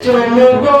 চলো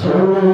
চলে